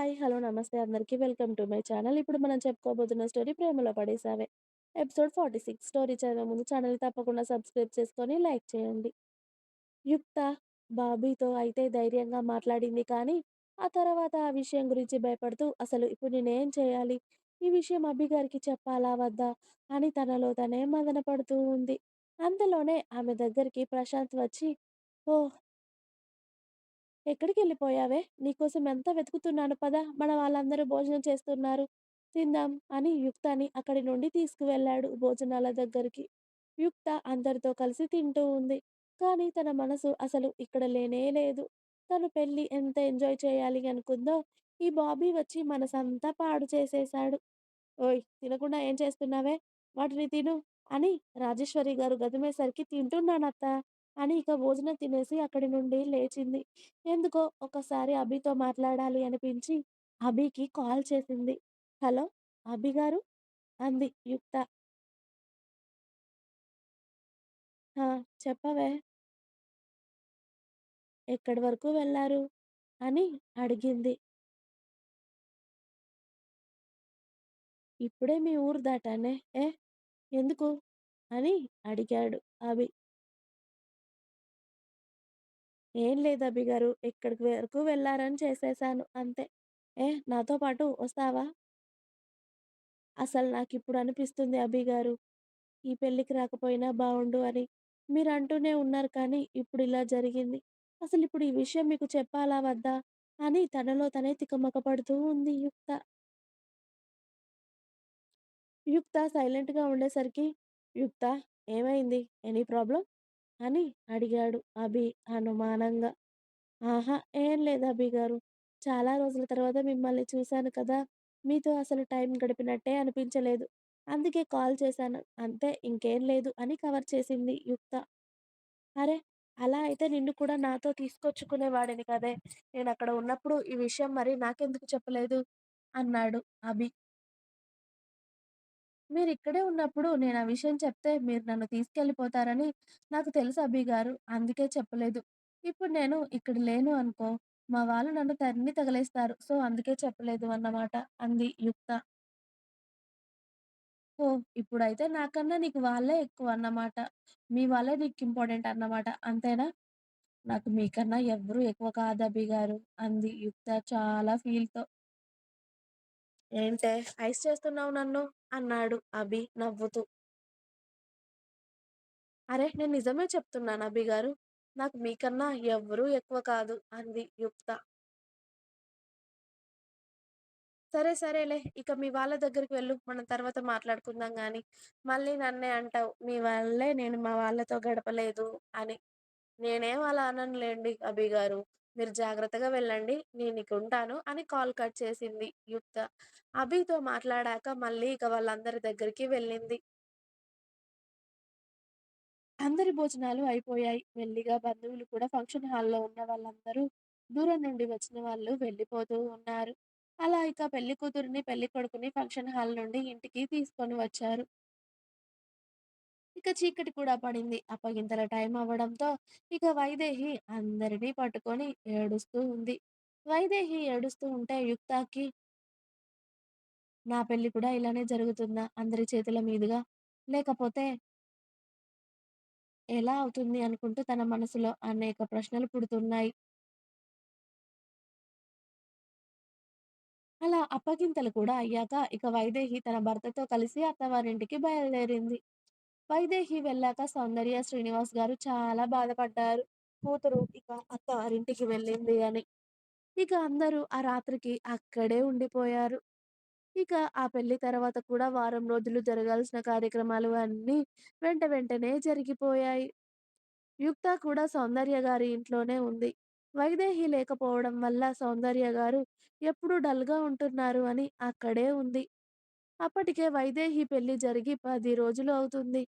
Hi. Hello. నమస్తే అందరికి. Welcome to my channel. ఇప్పుడు మనం చెప్పుకోబోతున్న స్టోరీ 'ప్రేమలో పడేసావే' ఎపిసోడ్ 46 స్టోరీ చదివే ముందు ఛానల్ తప్పకుండా సబ్స్క్రైబ్ చేసుకొని లైక్ చేయండి. యుక్త బాబీతో అయితే ధైర్యంగా మాట్లాడింది కానీ, ఆ తర్వాత ఆ విషయం గురించి భయపడుతూ అసలు ఇప్పుడు నేనేం చేయాలి? ఈ విషయం అబ్బి గారికి చెప్పాలా? వద్దా? అని తనలో తనే మదనపడుతూ ఉంది. అంతలోనే ఆమె దగ్గరికి ప్రశాంత్ వచ్చి ఓహ్! ఎక్కడికెళ్ళిపోయావే? నీకోసం ఎంత వెతుకుతున్నాను పద మన వాళ్ళందరూ భోజనం చేస్తున్నారు. తిందాం అని యుక్తని అక్కడి నుండి తీసుకువెళ్ళాడు భోజనాల దగ్గరికి. యుక్త అందరితో కలిసి తింటూ ఉంది. కానీ తన మనసు అసలు ఇక్కడ లేనే లేదు. తను పెళ్ళి ఎంత ఎంజాయ్ చేయాలి అనుకుందో, ఈ బాబీ వచ్చి మనసంతా పాడు చేసేశాడు. ఓయ్! తినకుండా ఏం చేస్తున్నావే? వాటిని తిను అని రాజేశ్వరి గారు గదిమేసరికి తింటున్నానత్తా అని ఇక భోజనం తినేసి అక్కడి నుండి లేచింది. ఎందుకో ఒకసారి అభితో మాట్లాడాలి అనిపించి అభికి కాల్ చేసింది. హలో! అభి గారు? అంది యుక్త. ఆ! చెప్పవే? ఎక్కడి వరకు వెళ్ళారు అని అడిగింది. ఇప్పుడే మీ ఊరు దాటానే. ఏ? ఎందుకు? అని అడిగాడు అభి. ఏం లేదు అభిగారు. ఇక్కడికి వరకు వెళ్ళారని చేసేశాను అంతే. ఏ నాతో పాటు వస్తావా? అసలు నాకిప్పుడు అనిపిస్తుంది అభిగారు. ఈ పెళ్ళికి రాకపోయినా బావుండు అని. మీరంటూనే ఉన్నారు కానీ ఇప్పుడిలా జరిగింది. అసలిప్పుడు ఈ విషయం మీకు చెప్పాలా వద్దా? అని తనలో తనే తికమక పడుతూ ఉంది యుక్త. యుక్త సైలెంట్‌గా ఉండేసరికి యుక్త ఏమైంది? Any problem? అని అడిగాడు అభి అనుమానంగా. ఆహా! ఏం లేదు అభి గారు చాలా రోజుల తర్వాత మిమ్మల్ని చూశాను కదా! మీతో అసలు టైం గడిపినట్టే అనిపించలేదు. అందుకే కాల్ చేశాను. అంతే ఇంకేం లేదు అని కవర్ చేసింది యుక్త. అరె! అలా అయితే నిన్ను కూడా నాతో తీసుకొచ్చుకునేవాడిని కదే! నేనక్కడ ఉన్నప్పుడు ఈ విషయం మరి నాకెందుకు చెప్పలేదు? అన్నాడు అభి. మీరు ఇక్కడే ఉన్నప్పుడు నేను ఆ విషయం చెప్తే మీరు నన్ను తీసుకెళ్ళిపోతారని నాకు తెలుసు అభిగారు. అందుకే చెప్పలేదు. ఇప్పుడు నేను ఇక్కడ లేను అనుకో, మా వాళ్ళు నన్ను తన్ని తగిలేస్తారు. సో, అందుకే చెప్పలేదు అన్నమాట అంది యుక్త. ఓహ్! ఇప్పుడైతే నాకన్నా నీకు వాళ్ళే ఎక్కువన్నమాట. మీ వాళ్ళే నీకు ఇంపార్టెంట్ అన్నమాట. అంతేనా? నాకు మీకన్నా ఎవ్వరు ఎక్కువ కాదు అభి గారు అంది యుక్త చాలా ఫీల్‌తో. ఏంటే ఐస్ చేస్తున్నావు నన్ను? అన్నాడు అభి నవ్వుతూ. అరే నేను నిజమే చెప్తున్నాను అభి గారు నాకు మీకన్నా ఎవ్వరూ ఎక్కువ కాదు అంది యుక్త. సరే సరేలే. ఇక మీ వాళ్ళ దగ్గరికి వెళ్ళు. మనం తర్వాత మాట్లాడుకుందాం కానీ మళ్ళీ నన్నే అంటావు మీ వల్లే నేను మా వాళ్ళతో గడపలేదు అని. నేనేం అలా అభి గారు మీరు జాగ్రత్తగా వెళ్ళండి. నేను ఇక ఉంటాను అని కాల్ కట్ చేసింది యుక్త. అభితో మాట్లాడాక మళ్ళీ ఇక వాళ్ళందరి దగ్గరికి వెళ్ళింది. అందరి భోజనాలు అయిపోయాయి. మెల్లిగా బంధువులు కూడా ఫంక్షన్ హాల్‌లో ఉన్న వాళ్ళందరూ దూరం నుండి వచ్చిన వాళ్ళు వెళ్ళిపోతూ ఉన్నారు. అలా ఇక పెళ్ళి కూతురిని, పెళ్ళి కొడుకుని ఫంక్షన్ హాల్ నుండి ఇంటికి తీసుకొని వచ్చారు. ఇక చీకటి కూడా పడింది. అప్పగింతల టైం అవ్వడంతో ఇక వైదేహి అందరినీ పట్టుకొని ఏడుస్తూ ఉంది. వైదేహి ఏడుస్తూ ఉంటే యుక్తాకి నా పెళ్ళి కూడా ఇలానే జరుగుతుందా? అందరి చేతుల మీదుగా? లేకపోతే ఎలా అవుతుంది అనుకుంటూ తన మనసులో అనేక ప్రశ్నలు పుడుతున్నాయి. అలా అప్పగింతలు కూడా అయ్యాక ఇక వైదేహి తన భర్తతో కలిసి అత్తవారింటికి బయలుదేరింది. వైదేహి వెళ్ళాక సౌందర్య, శ్రీనివాస్ గారు చాలా బాధపడ్డారు. కూతురు ఇక అత్తవారింటికి వెళ్ళింది అని. ఇక అందరూ ఆ రాత్రికి అక్కడే ఉండిపోయారు. ఇక ఆ పెళ్ళి తర్వాత కూడా వారం రోజులు జరగాల్సిన కార్యక్రమాలు అన్నీ వెంట వెంటనే జరిగిపోయాయి. యుక్త కూడా సౌందర్య గారి ఇంట్లోనే ఉంది. వైదేహి లేకపోవడం వల్ల సౌందర్య గారు ఎప్పుడూ డల్‌గా ఉంటున్నారు అని అక్కడే ఉంది. అప్పటికే వైదేహి పెళ్ళి జరిగి పది రోజులు అవుతుంది.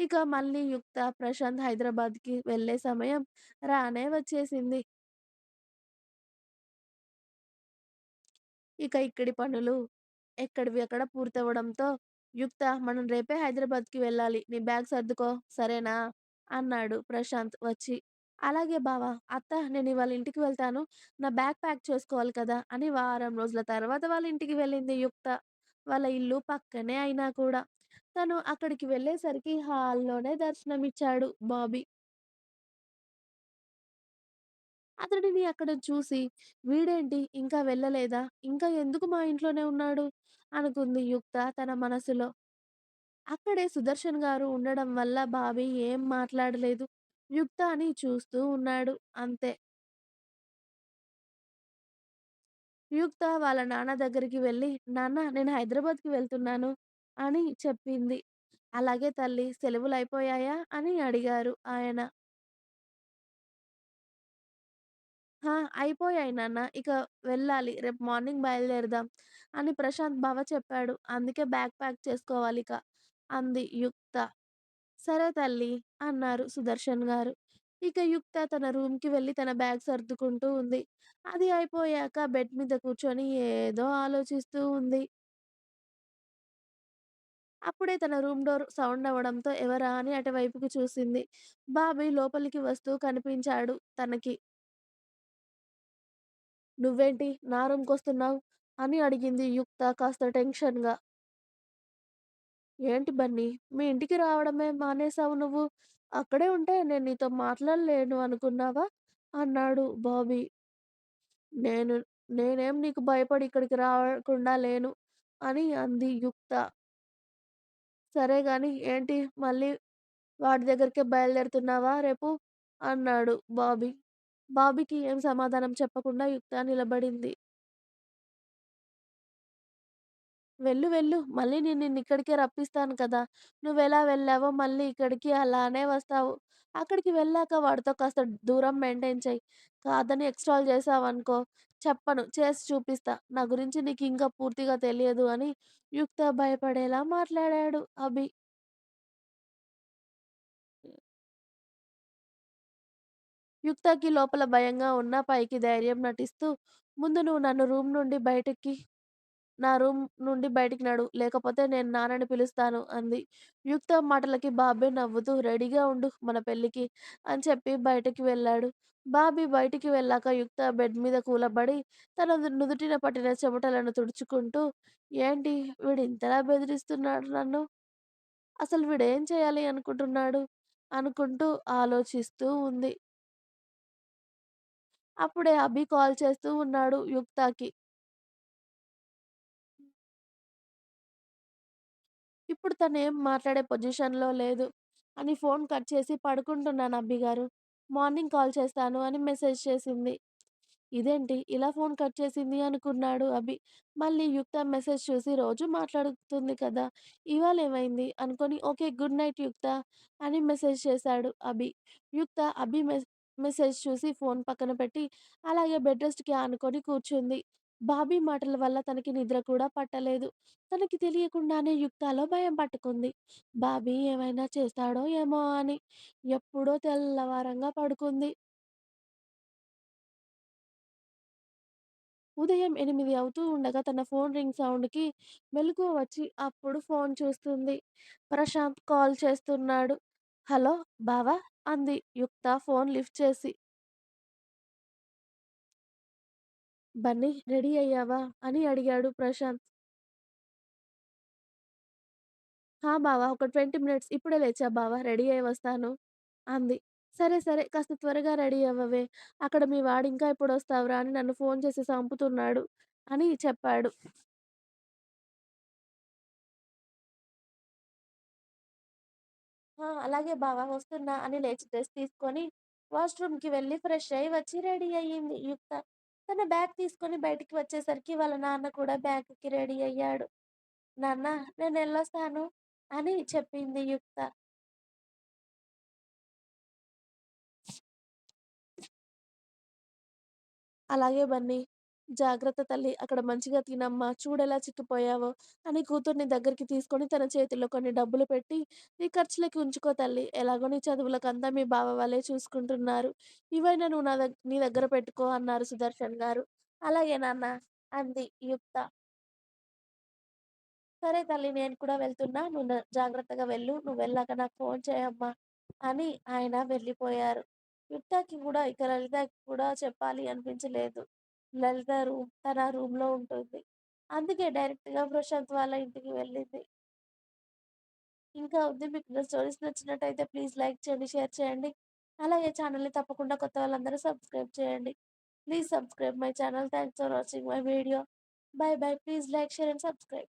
ఇక మళ్ళీ యుక్త, ప్రశాంత్ హైదరాబాద్‌కి వెళ్ళే సమయం రానే వచ్చేసింది. ఇక ఇక్కడి పనులు ఎక్కడివి అక్కడ పూర్తవ్వడంతో యుక్త మనం రేపే హైదరాబాద్‌కి వెళ్ళాలి. నీ బ్యాగ్ సర్దుకో సరేనా? అన్నాడు ప్రశాంత్ వచ్చి. అలాగే బావ, అత్త నేనివాళ ఇంటికి వెళ్తాను. నా బ్యాగ్ ప్యాక్ చేసుకోవాలి కదా! అని వారం రోజుల తర్వాత వాళ్ళ ఇంటికి వెళ్ళింది యుక్త. వాళ్ళ ఇల్లు పక్కనే అయినా కూడా. తను అక్కడికి వెళ్ళేసరికి హాల్లోనే దర్శనమిచ్చాడు బాబీ. అతడిని అక్కడ చూసి, వీడేంటి ఇంకా వెళ్ళలేదా? ఇంకా ఎందుకు మా ఇంట్లోనే ఉన్నాడు? అనుకుంది యుక్త తన మనసులో. అక్కడే సుదర్శన్ గారు ఉండడం వల్ల బాబీ ఏం మాట్లాడలేదు. యుక్తాని చూస్తూ ఉన్నాడు. అంతే. యుక్త వాళ్ళ నాన్న దగ్గరికి వెళ్ళి, నాన్న నేను హైదరాబాద్‌కి వెళ్తున్నాను అని చెప్పింది. అలాగే తల్లి సెలవులయిపోయాయా? అని అడిగారు ఆయన. ఆ! అయిపోయాయి నాన్న. ఇక వెళ్ళాలి. రేపు మార్నింగ్ బయలుదేరదాం అని ప్రశాంత్ బావ చెప్పాడు. అందుకే బ్యాగ్ ప్యాక్ చేసుకోవాలిక అంది యుక్త. సరే తల్లి అన్నారు సుదర్శన్ గారు. ఇక యుక్త తన రూమ్‌కి వెళ్ళి తన బ్యాగ్ సర్దుకుంటూ ఉంది. అది అయిపోయాక బెడ్ మీద కూర్చొని ఏదో ఆలోచిస్తూ ఉంది. అప్పుడే తన రూమ్ డోర్ సౌండ్ అవ్వడంతో ఎవరా అని అటువైపుకి చూసింది. బాబీ లోపలికి వస్తూ కనిపించాడు తనకి. "నువ్వేంటి నా రూమ్‌కొస్తున్నావు?" అని అడిగింది యుక్త కాస్త టెన్షన్‌గా. "ఏంటి బన్నీ మీ ఇంటికి రావడమే మానేసావు నువ్వు? అక్కడే ఉంటే నేను నీతో మాట్లాడలేను అనుకున్నావా?" అన్నాడు బాబీ. "నేను నేనేం నీకు భయపడి ఇక్కడికి రాకుండా లేను" అని అంది యుక్త. "సరే గాని ఏంటి మళ్ళీ వాడి దగ్గరికే బయలుదేరుతున్నావా రేపు?" అన్నాడు బాబీ. బాబీకి ఏం సమాధానం చెప్పకుండా యుక్త నిలబడింది. "వెళ్ళు వెళ్ళు. మళ్ళీ నేను నిన్నిక్కడికే రప్పిస్తాను కదా! నువ్వెలా వెళ్ళావో మళ్ళీ ఇక్కడికి అలానే వస్తావు. అక్కడికి వెళ్ళాక వాడితో కాస్త దూరం మెయింటైన్ చెయ్యి. కాదని ఎక్స్ట్రాలు చేశావనుకో చెప్పను చేసి చూపిస్తా. నా గురించి నీకింకా పూర్తిగా తెలియదు" అని యుక్త భయపడేలా మాట్లాడాడు అభి. యుక్తకి లోపల భయంగా ఉన్నా పైకి ధైర్యం నటిస్తూ, "ముందు నువ్వు నన్ను రూమ్ నుండి బయటకి నా రూమ్ నుండి బయటికి నడు. లేకపోతే నేను నాన్నని పిలుస్తాను" అంది. యుక్త మాటలకి బాబీ నవ్వుతూ "రెడీగా ఉండు మన పెళ్ళికి" అని చెప్పి బయటికి వెళ్ళాడు. బాబీ బయటికి వెళ్ళాక యుక్త బెడ్ మీద కూలబడి తన నుదుటిన పట్టిన చెమటలను తుడుచుకుంటూ, "ఏంటి వీడు ఇంతలా బెదిరిస్తున్నాడు నన్ను? అసలు వీడేం చేయాలి అనుకుంటున్నాడు?" అనుకుంటూ ఆలోచిస్తూ ఉంది. అప్పుడే అభి కాల్ చేస్తూ ఉన్నాడు యుక్తకి. ఇప్పుడు తనేం మాట్లాడే పొజిషన్‌లో లేదు అని ఫోన్ కట్ చేసి "పడుకుంటున్నాను అబ్బి గారు. మార్నింగ్ కాల్ చేస్తాను" అని మెసేజ్ చేసింది. ఇదేంటి ఇలా ఫోన్ కట్ చేసింది అనుకున్నాడు అభి. మళ్ళీ యుక్త మెసేజ్ చూసి రోజూ మాట్లాడుతుంది కదా! ఇవాళేమైంది అనుకోని ఓకే గుడ్ నైట్ యుక్త అని మెసేజ్ చేశాడు అభి. యుక్త అభి మెస్ మెసేజ్ చూసి ఫోన్ పక్కన పెట్టి అలాగే బెడ్ రెస్ట్‌కి ఆనుకొని కూర్చుంది. బాబీ మాటల వల్ల తనకి నిద్ర కూడా పట్టలేదు. తనకి తెలియకుండానే యుక్తాలో భయం పట్టుకుంది. బాబీ ఏమైనా చేస్తాడో ఏమో అని. ఎప్పుడో తెల్లవారంగా పడుకుంది. ఉదయం 8 అవుతూ ఉండగా తన ఫోన్ రింగ్ సౌండ్‌కి మెలకువ వచ్చి అప్పుడు ఫోన్ చూస్తుంది. ప్రశాంత్ కాల్ చేస్తున్నాడు. "హలో బావా" అంది యుక్త ఫోన్ లిఫ్ట్ చేసి. "బన్నీ రెడీ అయ్యావా?" అని అడిగాడు ప్రశాంత్. "హా! బావ ఒక 20 మినిట్స్ ఇప్పుడే లేచా బావ రెడీ అయ్యి వస్తాను" అంది. "సరే సరే కాస్త త్వరగా రెడీ అవ్వవే. అక్కడ మీ వాడు ఇంకా ఎప్పుడొస్తావురా అని నన్ను ఫోన్ చేసి సంపుతున్నాడు" అని చెప్పాడు. "ఆ! అలాగే బావ వస్తున్నా" అని లేచి డ్రెస్ తీసుకొని వాష్‌రూమ్‌కి వెళ్ళి ఫ్రెష్ అయ్యి వచ్చి రెడీ అయ్యింది యుక్త. తన బ్యాగ్ తీసుకొని బయటికి వచ్చేసరికి వాళ్ళ నాన్న కూడా బ్యాగ్‌కి రెడీ అయ్యాడు. "నాన్న నేను వెళ్ళొస్తాను అని చెప్పింది యుక్త. "అలాగే బన్నీ. జాగ్రత్త తల్లి. అక్కడ మంచిగా తినమ్మా. చూడెలా చిక్కిపోయావో" అని కూతుర్ని దగ్గరికి తీసుకొని తన చేతిలో కొన్ని డబ్బులు పెట్టి "నీ ఖర్చులకి ఉంచుకో తల్లి. ఎలాగో నీ చదువులకంతా మీ బావ వాళ్ళే చూసుకుంటున్నారు. ఇవైనా నువ్వు నా దగ్గర నీ దగ్గర పెట్టుకో" అన్నారు సుదర్శన్ గారు. "అలాగే నాన్న" అంది యుక్త. "సరే తల్లి నేను కూడా వెళ్తున్నా. నువ్వు నా జాగ్రత్తగా వెళ్ళు. నువ్వు వెళ్ళాక నాకు ఫోన్ చేయమ్మా" అని ఆయన వెళ్ళిపోయారు. యుక్తకి కూడా ఇక లలితకి కూడా చెప్పాలి అనిపించలేదు. లలిత రూమ్ తన రూమ్‌లో ఉంటుంది. అందుకే డైరెక్ట్‌గా ప్రశాంత్ వాళ్ళ ఇంటికి వెళ్ళింది. ఇంకా ఉంది. మీకు నా స్టోరీస్ నచ్చినట్టయితే ప్లీజ్ లైక్ చేయండి, షేర్ చేయండి. అలాగే ఛానల్‌ని తప్పకుండా కొత్త వాళ్ళందరూ సబ్స్క్రైబ్ చేయండి. Please subscribe my channel. Thanks for watching my video. Bye bye. Please like, share and subscribe.